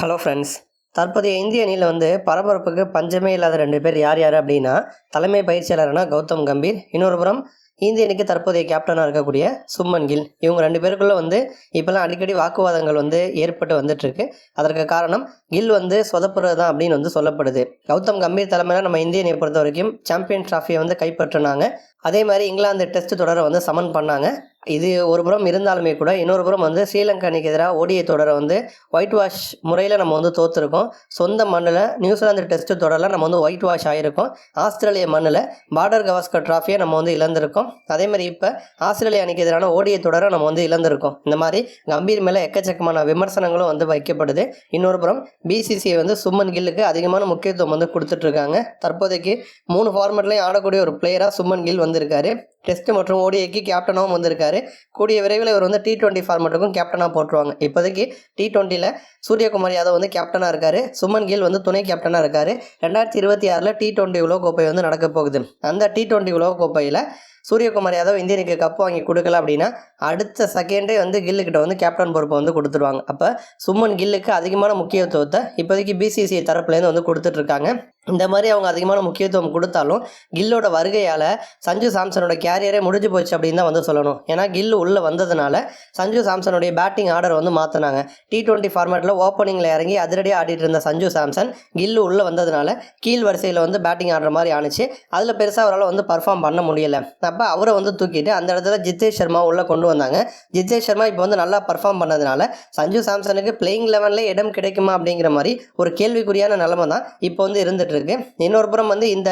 Hello friends தற்போதைய இந்திய அணியில் வந்து பரபரப்புக்கு பஞ்சமே இல்லாத ரெண்டு பேர் யார் யார் அப்படின்னா தலைமை பயிற்சியாளர்னா கௌதம் கம்பீர் இன்னொரு புறம் இந்திய அணிக்கு தற்போதைய கேப்டனாக இருக்கக்கூடிய சும்மன் கில். இவங்க ரெண்டு பேருக்குள்ளே வந்து இப்போல்லாம் அடிக்கடி வாக்குவாதங்கள் வந்து ஏற்பட்டு வந்துட்டுருக்கு. அதற்கு காரணம் கில் வந்து சொதப்புறது தான் அப்படின்னு வந்து சொல்லப்படுது. கௌதம் கம்பீர் தலைமையில் நம்ம இந்திய அணியை பொறுத்த வரைக்கும் சாம்பியன் ட்ராஃபியை வந்து கைப்பற்றினாங்க. அதே மாதிரி இங்கிலாந்து டெஸ்ட் தொடரை வந்து சமன் பண்ணாங்க. இது ஒரு புறம் இருந்தாலுமே கூட இன்னொரு புறம் வந்து ஸ்ரீலங்கா அணிக்கு எதிராக ஓடிய தொடரை வந்து ஒயிட் வாஷ் முறையில் நம்ம வந்து தோற்றுருக்கோம் சொந்த மண்ணில் நியூசிலாந்து டெஸ்ட் தொடரில் நம்ம வந்து ஒயிட் வாஷ் ஆகிருக்கோம் ஆஸ்திரேலிய மண்ணில் பார்டர் கவாஸ்கர் ட்ராஃபியை நம்ம வந்து இழந்திருக்கோம். அதேமாதிரி இப்போ ஆஸ்திரேலிய அணிக்கு எதிரான ஓடிய தொடரை நம்ம வந்து இழந்திருக்கோம். இந்த மாதிரி கம்பீர் மேலே எக்கச்சக்கமான விமர்சனங்களும் வந்து வைக்கப்படுது. இன்னொரு புறம் பிசிசிஐ வந்து சும்மன் கில்லுக்கு அதிகமான முக்கியத்துவம் வந்து கொடுத்துட்ருக்காங்க தற்போதைக்கு மூணு ஃபார்மெட்லேயும் ஆடக்கூடிய ஒரு பிளேயராக சும்மன் கில் வந்திருக்காரு. டெஸ்ட் மற்றும் ஓடிஐக்கு கேப்டனாகவும் வந்திருக்காரு. கூடிய விரைவில் இவர் வந்து டி டுவெண்ட்டி ஃபார்மெட்டுக்கும் கேப்டனாக போட்டுருவாங்க. இப்போதைக்கு டி டுவெண்ட்டியில் சூரியகுமார் யாதவ் வந்து கேப்டனாக இருக்கார். சுமன் கில் வந்து துணை கேப்டனாக இருக்கார். ரெண்டாயிரத்தி இருபத்தி ஆறில் டி டுவெண்ட்டி உலகக்கோப்பை வந்து நடக்க போகுது. அந்த டி டுவெண்ட்டி உலகக்கோப்பையில் சூரியகுமார் யாதவ் இந்திய அணிக்கு வாங்கி கொடுக்கல அப்படின்னா அடுத்த செகண்டே வந்து கில்லுக்கிட்ட வந்து கேப்டன் பொறுப்பை வந்து கொடுத்துருவாங்க. அப்போ சும்மன் கில்லுக்கு அதிகமான முக்கியத்துவத்தை இப்போதைக்கு பிசிசிஐ தரப்புலேருந்து வந்து கொடுத்துட்ருக்காங்க. இந்த மாதிரி அவங்க அதிகமான முக்கியத்துவம் கொடுத்தாலும் கில்லோட வருகையால் சஞ்சு சாம்சனோட கேரியரே முடிஞ்சு போச்சு அப்படின்னு தான் வந்து சொல்லணும். ஏன்னா கில் உள்ளே வந்ததுனால சஞ்சு சாம்சனுடைய பேட்டிங் ஆர்டர் வந்து மாற்றினாங்க டி டுவெண்ட்டி ஃபார்மேட்டில் ஓப்பனிங்கில் இறங்கி அதிரடியாக ஆடிட்டு இருந்த சஞ்சு சாம்சன் கில்லு உள்ளே வந்ததுனால கீழ் வரிசையில் வந்து பேட்டிங் ஆடுற மாதிரி ஆணுச்சு. அதில் பெருசாக அவரால் வந்து பர்ஃபார்ம் பண்ண முடியலை. அப்போ அவரை வந்து தூக்கிட்டு அந்த இடத்துல ஜித்தேஷ் சர்மா உள்ளே கொண்டு வந்தாங்க. ஜித்தேஷ் சர்மா இப்போ வந்து நல்லா பர்ஃபார்ம் பண்ணதுனால சஞ்சு சாம்சனுக்கு பிளேயிங் லெவனில் இடம் கிடைக்குமா அப்படிங்கிற மாதிரி ஒரு கேள்விக்குறியான நிலமை தான் இப்போ வந்து இருந்துட்டு இருக்கு. இன்னொரு புறம் வந்து இந்த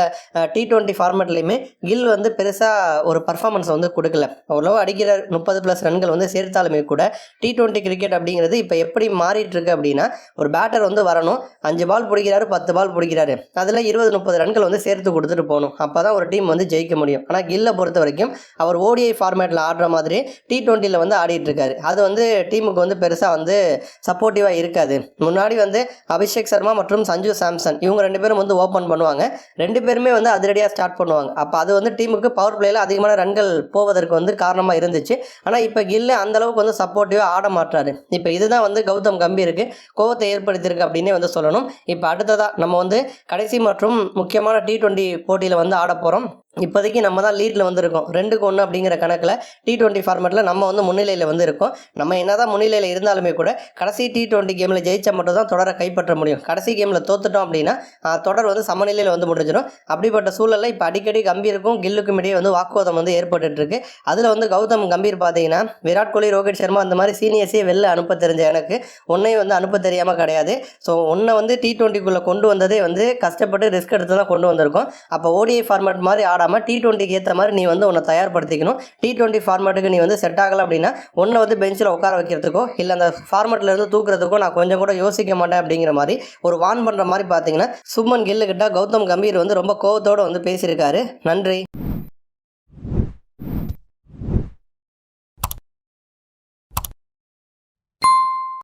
டி டுவெண்ட்டி ஃபார்மேட்லேயுமே கில் வந்து பெருசாக ஒரு பர்ஃபார்மன்ஸ் வந்து கொடுக்கல. அவ்வளோ அடிக்கிற முப்பது ப்ளஸ் ரன்கள் வந்து சேர்த்தாலுமே கூட டி ட்வெண்ட்டி கிரிக்கெட் அப்படிங்கிறது இப்போ எப்படி மாறிட்டு இருக்கு அப்படின்னா ஒரு பேட்டர் வந்து வரணும் அஞ்சு பால் பிடிக்கிறாரு பத்து பால் பிடிக்கிறாரு. அதில் இருபது முப்பது ரன்கள் வந்து சேர்த்து கொடுத்துட்டு போகணும். அப்போ தான் ஒரு டீம் வந்து ஜெயிக்க முடியும். ஆனால் கில்லை பொறுத்த பொறுத்த வரைக்கும் அவர் ஓடிஐ ஃபார்மேட்டில் ஆடுற மாதிரி டி ட்வெண்ட்டியில் வந்து ஆடிட்டு இருக்காரு அது வந்து டீமுக்கு வந்து பெருசாக வந்து சப்போர்ட்டிவாக இருக்காது. முன்னாடி வந்து அபிஷேக் சர்மா மற்றும் சஞ்சு சாம்சன் இவங்க ரெண்டு பேரும் வந்து ஓப்பன் பண்ணுவாங்க. ரெண்டு பேருமே வந்து அதிரடியாக ஸ்டார்ட் பண்ணுவாங்க. அப்போ அது வந்து டீமுக்கு பவர் பிளேயில் அதிகமான ரன்கள் போவதற்கு வந்து காரணமாக இருந்துச்சு. ஆனால் இப்போ கில்லு அந்தளவுக்கு வந்து சப்போர்ட்டிவாக ஆட மாட்டாரு இப்போ இதுதான் வந்து கௌதம் கம்பீருக்கு கோவத்தை ஏற்படுத்தியிருக்கு அப்படின்னே வந்து சொல்லணும். இப்போ அடுத்ததாக நம்ம வந்து கடைசி மற்றும் முக்கியமான டி டுவெண்ட்டி போட்டியில் வந்து ஆட போகிறோம் இப்போதைக்கு நம்ம தான் லீடில் வந்து இருக்கோம் ரெண்டுக்கு ஒன்று அப்படிங்கிற கணக்கில் டி டுவெண்ட்டி ஃபார்மேட்டில் நம்ம வந்து முன்னிலையில் வந்து இருக்கோம் நம்ம என்ன தான் முன்னிலையில் இருந்தாலுமே கூட கடைசி டி டுவெண்ட்டி கேமில் ஜெயிச்சா மட்டும் தான் தொடரை கைப்பற்ற முடியும். கடைசி கேமில் தோத்துட்டோம் அப்படின்னா தொடர் வந்து சமநிலையில் வந்து முடிஞ்சிடும். அப்படிப்பட்ட சூழலில் இப்போ அடிக்கடி கம்பீருக்கும் கில்லுக்கும் இடையே வந்து வாக்குவாதம் வந்து ஏற்பட்டுருக்கு அதில் வந்து கௌதம் கம்பீர் பார்த்தீங்கன்னா விராட் கோலி ரோஹித் சர்மா அந்த மாதிரி சீனியர்ஸே வெளில அனுப்ப தெரிஞ்ச எனக்கு. ஒன்றையும் வந்து அனுப்ப தெரியாமல் கிடையாது. ஸோ ஒன்றை வந்து டி டுவெண்ட்டிக்குள்ளே கொண்டு வந்ததே வந்து கஷ்டப்பட்டு ரிஸ்க் எடுத்து தான் கொண்டு வந்திருக்கோம். அப்போ ஓடிஐ ஃபார்மேட் மாதிரி இல்லாமல் டி டுவெண்ட்டிக்கு ஏற்ற மாதிரி நீ வந்து உன்னை தயார்படுத்திக்கணும். டி டுவெண்ட்டி ஃபார்மேட்டுக்கு நீ வந்து செட் ஆகலை அப்படின்னா உன்னை வந்து பெஞ்சில் உட்கார வைக்கிறதுக்கோ இல்லை அந்த ஃபார்மேட்டில் இருந்து தூக்குறதுக்கோ நான் கொஞ்சம் கூட யோசிக்க மாட்டேன் அப்படிங்கிற மாதிரி ஒரு வான் பண்ணுற மாதிரி பார்த்தீங்கன்னா சும்மன் கில்லுக்கிட்ட கௌதம் கம்பீர் வந்து ரொம்ப கோவத்தோடு வந்து பேசியிருக்காரு. நன்றி.